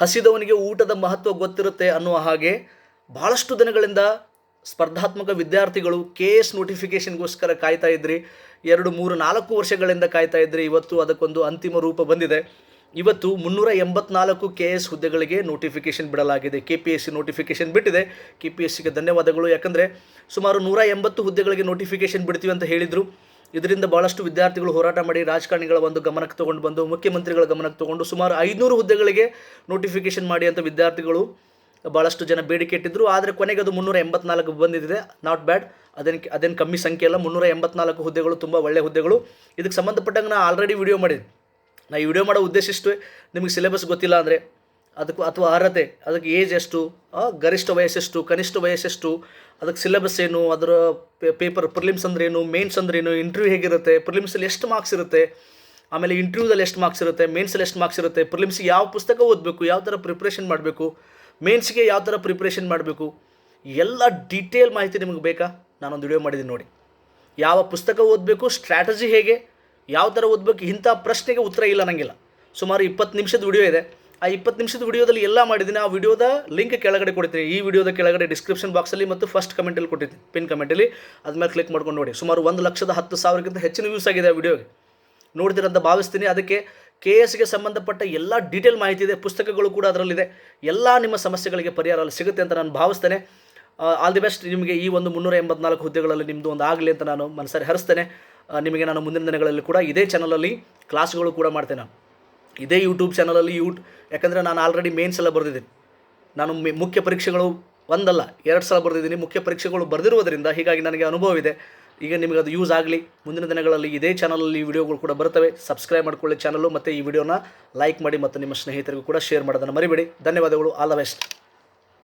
ಹಸಿದವನಿಗೆ ಊಟದ ಮಹತ್ವ ಗೊತ್ತಿರುತ್ತೆ ಅನ್ನುವ ಹಾಗೆ ಭಾಳಷ್ಟು ದಿನಗಳಿಂದ ಸ್ಪರ್ಧಾತ್ಮಕ ವಿದ್ಯಾರ್ಥಿಗಳು ಕೆ ಎಸ್ ನೋಟಿಫಿಕೇಷನ್ಗೋಸ್ಕರ ಕಾಯ್ತಾ ಇದ್ರಿ. ಎರಡು, ಮೂರು, ನಾಲ್ಕು ವರ್ಷಗಳಿಂದ ಕಾಯ್ತಾ ಇದ್ರಿ. ಇವತ್ತು ಅದಕ್ಕೊಂದು ಅಂತಿಮ ರೂಪ ಬಂದಿದೆ. ಇವತ್ತು ಮುನ್ನೂರ ಎಂಬತ್ನಾಲ್ಕು ಕೆ ಎಸ್ ಹುದ್ದೆಗಳಿಗೆ ನೋಟಿಫಿಕೇಷನ್ ಬಿಡಲಾಗಿದೆ. K P S C notification ಬಿಟ್ಟಿದೆ. ಕೆ ಪಿ ಎಸ್ ಸಿಗೆ ಧನ್ಯವಾದಗಳು. ಯಾಕಂದರೆ ಸುಮಾರು ನೂರ ಎಂಬತ್ತು ಹುದ್ದೆಗಳಿಗೆ ನೋಟಿಫಿಕೇಷನ್ ಬಿಡ್ತೀವಿ ಅಂತ ಹೇಳಿದರು. ಇದರಿಂದ ಬಹಳಷ್ಟು ವಿದ್ಯಾರ್ಥಿಗಳು ಹೋರಾಟ ಮಾಡಿ ರಾಜಕಾರಣಿಗಳ ಒಂದು ಗಮನಕ್ಕೆ ತಗೊಂಡು ಬಂದು, ಮುಖ್ಯಮಂತ್ರಿಗಳ ಗಮನಕ್ಕೆ ತಗೊಂಡು ಸುಮಾರು ಐನೂರು ಹುದ್ದೆಗಳಿಗೆ ನೋಟಿಫಿಕೇಷನ್ ಮಾಡಿ ಅಂತ ವಿದ್ಯಾರ್ಥಿಗಳು ಭಾಳಷ್ಟು ಜನ ಬೇಡಿಕೆ ಇಟ್ಟಿದ್ರು. ಆದರೆ ಕೊನೆಗೆ ಅದು ಮುನ್ನೂರ ಎಂಬತ್ನಾಲ್ಕು ಬಂದಿದೆ. ನಾಟ್ ಬ್ಯಾಡ್ ಅದೇನು ಅದೇನು ಕಮ್ಮಿ ಸಂಖ್ಯೆ ಅಲ್ಲ. ಮುನ್ನೂರ ಎಂಬತ್ನಾಲ್ಕು ಹುದ್ದೆಗಳು, ತುಂಬ ಒಳ್ಳೆಯ ಹುದ್ದೆಗಳು. ಇದಕ್ಕೆ ಸಂಬಂಧಪಟ್ಟಂಗೆ ನಾನು ಆಲ್ರೆಡಿ ವಿಡಿಯೋ ಮಾಡಿದ್ದೀನಿ ನಾನು ಈ ವಿಡಿಯೋ ಮಾಡೋ ಉದ್ದೇಶ ಇಷ್ಟೇ. ನಿಮಗೆ ಸಿಲೆಬಸ್ ಗೊತ್ತಿಲ್ಲ ಅಂದರೆ ಅದಕ್ಕೂ ಅಥವಾ ಅರ್ಹತೆ, ಅದಕ್ಕೆ ಏಜ್ ಎಷ್ಟು ಗರಿಷ್ಠ ವಯಸ್ಸೆಷ್ಟು ಕನಿಷ್ಠ ವಯಸ್ಸೆಷ್ಟು ಅದಕ್ಕೆ ಸಿಲೆಬಸ್ ಏನು, ಅದರ ಪೇಪರ್ ಪ್ರಿಲಿಮ್ಸ್ ಅಂದ್ರೆ ಏನು ಮೇನ್ಸ್ ಅಂದ್ರೆ ಏನು ಇಂಟರ್ವ್ಯೂ ಹೇಗಿರುತ್ತೆ ಪ್ರಿಲಿಮ್ಸಲ್ಲಿ ಎಷ್ಟು ಮಾರ್ಕ್ಸ್ ಇರುತ್ತೆ, ಆಮೇಲೆ ಇಂಟರ್ವ್ಯೂದಲ್ಲಿ ಎಷ್ಟು ಮಾರ್ಕ್ಸ್ ಇರುತ್ತೆ ಮೇನ್ಸಲ್ಲಿ ಎಷ್ಟು ಮಾರ್ಕ್ಸ್ ಇರುತ್ತೆ ಪ್ರಿಲಿಮ್ಸ್ಗೆ ಯಾವ ಪುಸ್ತಕ ಓದಬೇಕು, ಯಾವ ಥರ ಪ್ರಿಪ್ರೇಷನ್ ಮಾಡಬೇಕು ಮೇನ್ಸ್ಗೆ ಯಾವ ಥರ ಪ್ರಿಪ್ರೇಷನ್ ಮಾಡಬೇಕು, ಎಲ್ಲ ಡೀಟೇಲ್ ಮಾಹಿತಿ ನಿಮಗೆ ಬೇಕಾ? ನಾನೊಂದು ವಿಡಿಯೋ ಮಾಡಿದ್ದೀನಿ ನೋಡಿ. ಯಾವ ಪುಸ್ತಕ ಓದಬೇಕು ಸ್ಟ್ರಾಟಜಿ ಹೇಗೆ, ಯಾವ ಥರ ಓದಬೇಕು, ಇಂಥ ಪ್ರಶ್ನೆಗೆ ಉತ್ತರ ಇಲ್ಲ ನನಗಿಲ್ಲ ಸುಮಾರು ಇಪ್ಪತ್ತು ನಿಮಿಷದ ವಿಡಿಯೋ ಇದೆ. ಆ ಇಪ್ಪತ್ತು ನಿಮಿಷದ ವಿಡಿಯೋದಲ್ಲಿ ಎಲ್ಲ ಮಾಡಿದ್ದೀನಿ. ಆ ವಿಡಿಯೋದ ಲಿಂಕ್ ಕೆಳಗಡೆ ಕೊಡ್ತೀನಿ. ಈ ವಿಡಿಯೋದ ಕೆಳಗಡೆ ಡಿಸ್ಕ್ರಿಪ್ಷನ್ ಬಾಕ್ಸಲ್ಲಿ ಮತ್ತು ಫಸ್ಟ್ ಕಮೆಂಟಲ್ಲಿ ಕೊಟ್ಟಿದ್ದೀನಿ. ಪಿನ್ ಕಮೆಂಟಲ್ಲಿ ಅದ್ಮೇಲೆ ಕ್ಲಿಕ್ ಮಾಡ್ಕೊಂಡು ನೋಡಿ. ಸುಮಾರು ಒಂದು ಲಕ್ಷದ ಹತ್ತು ಸಾವಿರಕ್ಕಿಂತ ಹೆಚ್ಚಿನ ವ್ಯೂಸ್ ಆಗಿದೆ ಆ ವಿಡಿಯೋಗೆ. ನೋಡ್ತೀರಂತ ಭಾವಿಸ್ತೀನಿ. ಅದಕ್ಕೆ ಕೆ ಎಸ್ಗೆ ಸಂಬಂಧಪಟ್ಟ ಎಲ್ಲ ಡೀಟೇಲ್ ಮಾಹಿತಿ ಇದೆ. ಪುಸ್ತಕಗಳು ಕೂಡ ಅದರಲ್ಲಿದೆ. ಎಲ್ಲ ನಿಮ್ಮ ಸಮಸ್ಯೆಗಳಿಗೆ ಪರಿಹಾರ ಅಲ್ಲಿ ಸಿಗುತ್ತೆ ಅಂತ ನಾನು ಭಾವಿಸ್ತೇನೆ. ಆಲ್ ದಿ ಬೆಸ್ಟ್ ನಿಮಗೆ ಈ ಒಂದು ಮುನ್ನೂರ ಎಂಬತ್ನಾಲ್ಕು ಹುದ್ದೆಗಳಲ್ಲಿ ನಿಮ್ಮದು ಒಂದು ಆಗಲಿ ಅಂತ ನಾನು ಮನಸ್ಸಾರಿ ಹರಿಸ್ತೇನೆ. ನಿಮಗೆ ನಾನು ಮುಂದಿನ ದಿನಗಳಲ್ಲಿ ಕೂಡ ಇದೇ ಚಾನಲಲ್ಲಿ ಕ್ಲಾಸ್ಗಳು ಕೂಡ ಮಾಡ್ತೇನೆ ನಾನು. ಇದೇ ಯೂಟ್ಯೂಬ್ ಚಾನಲಲ್ಲಿ ಯೂಟ್ ಯಾಕಂದರೆ ನಾನು ಆಲ್ರೆಡಿ ಮೇನ್ಸ್ ಎಲ್ಲ ಬರೆದಿದ್ದೀನಿ. ನಾನು ಮುಖ್ಯ ಪರೀಕ್ಷೆಗಳು ಒಂದಲ್ಲ, ಎರಡು ಸಲ ಬರೆದಿದ್ದೀನಿ. ಮುಖ್ಯ ಪರೀಕ್ಷೆಗಳು ಬರೆದಿರುವುದರಿಂದ ಹೀಗಾಗಿ ನನಗೆ ಅನುಭವ ಇದೆ. ಈಗ ನಿಮಗೆ ಅದು ಯೂಸ್ ಆಗಲಿ, ಮುಂದಿನ ದಿನಗಳಲ್ಲಿ ಇದೇ ಚಾನಲಲ್ಲಿ ವಿಡಿಯೋಗಳು ಕೂಡ ಬರ್ತವೆ ಸಬ್ಸ್ಕ್ರೈಬ್ ಮಾಡಿಕೊಳ್ಳಿ ಚಾನಲು ಮತ್ತು ಈ ವಿಡಿಯೋನ ಲೈಕ್ ಮಾಡಿ, ಮತ್ತು ನಿಮ್ಮ ಸ್ನೇಹಿತರಿಗೂ ಕೂಡ ಶೇರ್ ಮಾಡೋದನ್ನು ಮರಿಬೇಡಿ. ಧನ್ಯವಾದಗಳು. All the best